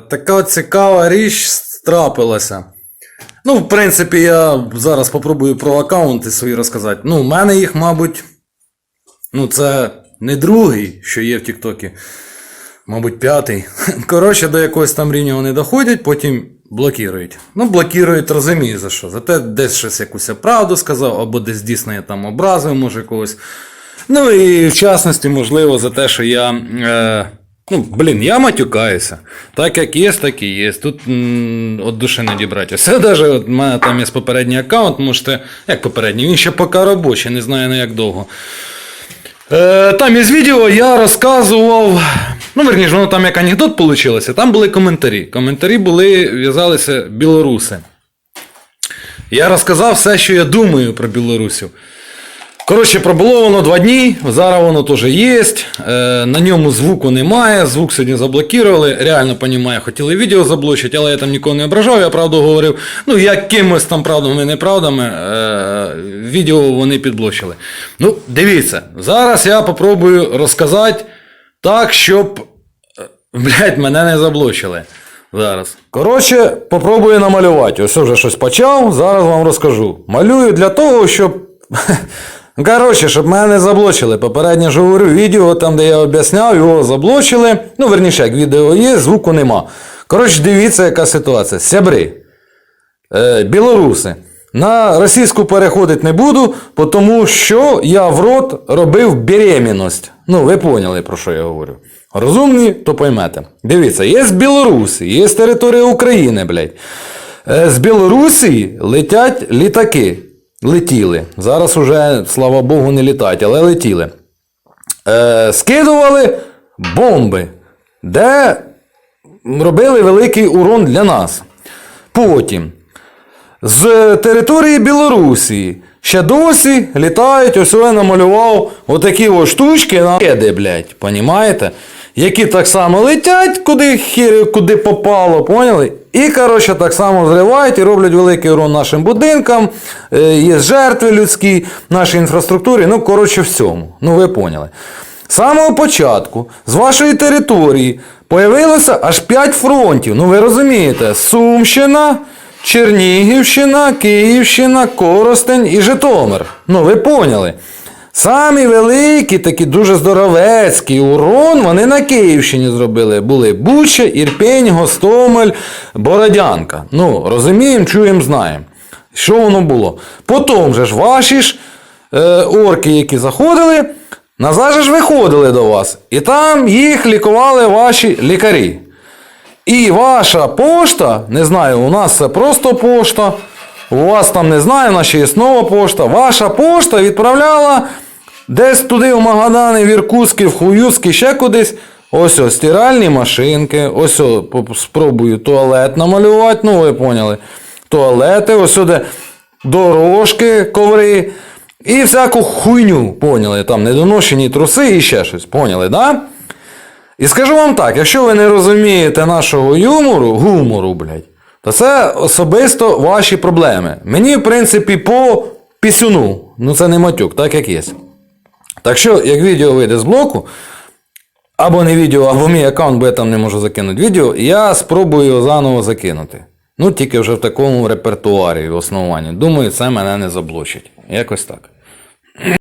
Така цікава річ трапилася. Ну, в принципі, я зараз попробую про аккаунти свої розказати. Ну, в мене їх, мабуть, ну, це не другий, що є в Тіктокі. Мабуть, п'ятий. Коротше, до якогось там рівня вони доходять, потім блокують. Ну, блокують, розумію за що. За те, десь щось якусь правду сказав, або десь дійсно я там образив, може когось. Ну і в частності, можливо, за те, що я. Е, ну, блін, я матюкаюся. Так як є, так і є. Тут от душі не дібрати. Це навіть от, в мене там є попередній аккаунт, можете. Як попередній? Він ще поки робочий, не знаю на як довго. Е, там із відео я розказував. Ну, верніше, воно там як анекдот вийшло, там були коментарі. Коментарі були, в'язалися білоруси. Я розказав все, що я думаю про білорусів. Коротше, пробуло воно два дні, зараз воно теж є. Е, на ньому звуку немає, звук сьогодні заблокували. Реально понімаю, хотіли відео заблочити, але я там нікого не ображав, я правду говорив. Ну, якимось там правдами і неправдами е, відео вони підблочили. Ну, дивіться, зараз я попробую розказати так, щоб е, блядь, мене не заблочили. Зараз. Коротше, попробую намалювати. Ось вже щось почав, зараз вам розкажу. Малюю для того, щоб. Коротше, щоб мене заблочили. Попередньо ж говорю, відео там, де я об'ясняв, його заблочили. Ну, верніше, як відео є, звуку нема. Коротше, дивіться, яка ситуація. Сябри. Е, білоруси. На російську переходити не буду, тому що я в рот робив беременність. Ну, ви поняли, про що я говорю. Розумні, то поймете. Дивіться, є з Білорусі, є з території України, блядь. Е, З Білорусі летять літаки. Летіли. Зараз уже, слава Богу, не літають, але летіли. Е, скидували бомби, де робили великий урон для нас. Потім з території Білорусі ще досі літають, ось я намалював отакі ось штучки на кеди, блядь, понімаєте? Які так само летять, куди, куди попало, поняли? І, коротше, так само зривають і роблять великий урон нашим будинкам, е, є жертви людські, нашій інфраструктурі, ну, коротше, всьому. Ну, ви поняли. З самого початку з вашої території появилося аж 5 фронтів. Ну ви розумієте, Сумщина, Чернігівщина, Київщина, Коростень і Житомир. Ну ви поняли. Самі великі, такі дуже здоровецький урон вони на Київщині зробили. Були Буча, Ірпень, Гостомель, Бородянка. Ну, розуміємо, чуємо, знаємо. Що воно було? Потім же ж ваші ж е, орки, які заходили, назад же ж виходили до вас. І там їх лікували ваші лікарі. І ваша пошта, не знаю, у нас це просто пошта, у вас там не знаю, нас ще є пошта. Ваша пошта відправляла десь туди в Магадани, в Іркутський, в Хуюцький, ще кудись. Ось ось стиральні машинки, ось о, поп- спробую туалет намалювати, ну ви поняли. Туалети, ось сюди дорожки, коври і всяку хуйню, поняли, там недоношені труси і ще щось, поняли, да? І скажу вам так, якщо ви не розумієте нашого юмору, гумору, блядь, то це особисто ваші проблеми. Мені, в принципі, по пісюну. Ну це не матюк, так як є. Так що, як відео вийде з блоку, або не відео, або мій аккаунт, бо я там не можу закинути відео, я спробую його заново закинути. Ну, тільки вже в такому репертуарі в основанні. Думаю, це мене не заблочить. Якось так.